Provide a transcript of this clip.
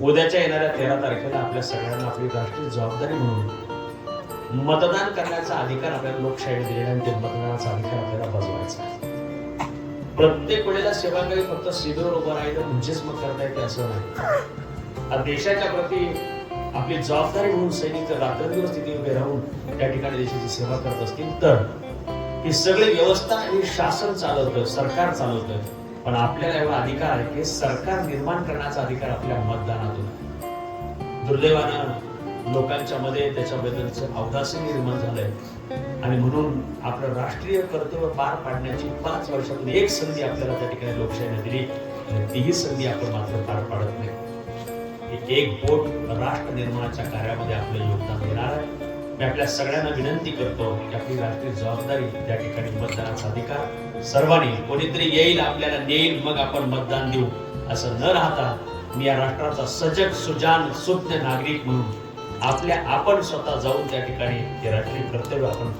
उद्याच्या येणाऱ्या तेरा तारखेला आपल्या सगळ्यांना आपली राष्ट्रीय जबाबदारी म्हणून मतदान करण्याचा अधिकार आपल्याला लोकशाही दिलेला आणि ते मतदानाचा अधिकार आपल्याला बजवायचा आहे. प्रत्येक वेळेला सेवा काही फक्त शिबिर उभं राहिलं म्हणजेच मग करता येते असं नाही देशाच्या प्रती आपली जबाबदारी म्हणून सैनिक जर तिथे उभे राहून त्या ठिकाणी देशाची सेवा करत असतील तर ही सगळी व्यवस्था आणि शासन चालवतं सरकार चालवतं पण आपल्याला एवढा अधिकार आहे की सरकार निर्माण करण्याचा अधिकार आपल्या मतदानातून दुर्दैवानं लोकांच्या मध्ये त्याच्याबद्दलचं अवदासी निर्माण झालंय. आणि म्हणून आपलं राष्ट्रीय कर्तव्य पार पाडण्याची पाच वर्षातून एक संधी आपल्याला त्या ठिकाणी लोकशाहीने दिली आणि तीही संधी आपण मात्र पार पाडत नाही. एक- एक बोट राष्ट्र निर्माणाच्या कार्यामध्ये आपलं योगदान देणार आहे. मी आपल्या सगळ्यांना विनंती करतो की आपली राष्ट्रीय जबाबदारी त्या ठिकाणी मतदानाचा अधिकार सर्वांनी कोणीतरी येईल आपल्याला नेईल मग आपण मतदान देऊ. असं न राहता मी या राष्ट्राचा सजग सुजान सुज्ञ नागरिक म्हणून आपल्या आपण स्वतः जाऊन त्या ठिकाणी ते राष्ट्रीय कर्तव्य आपण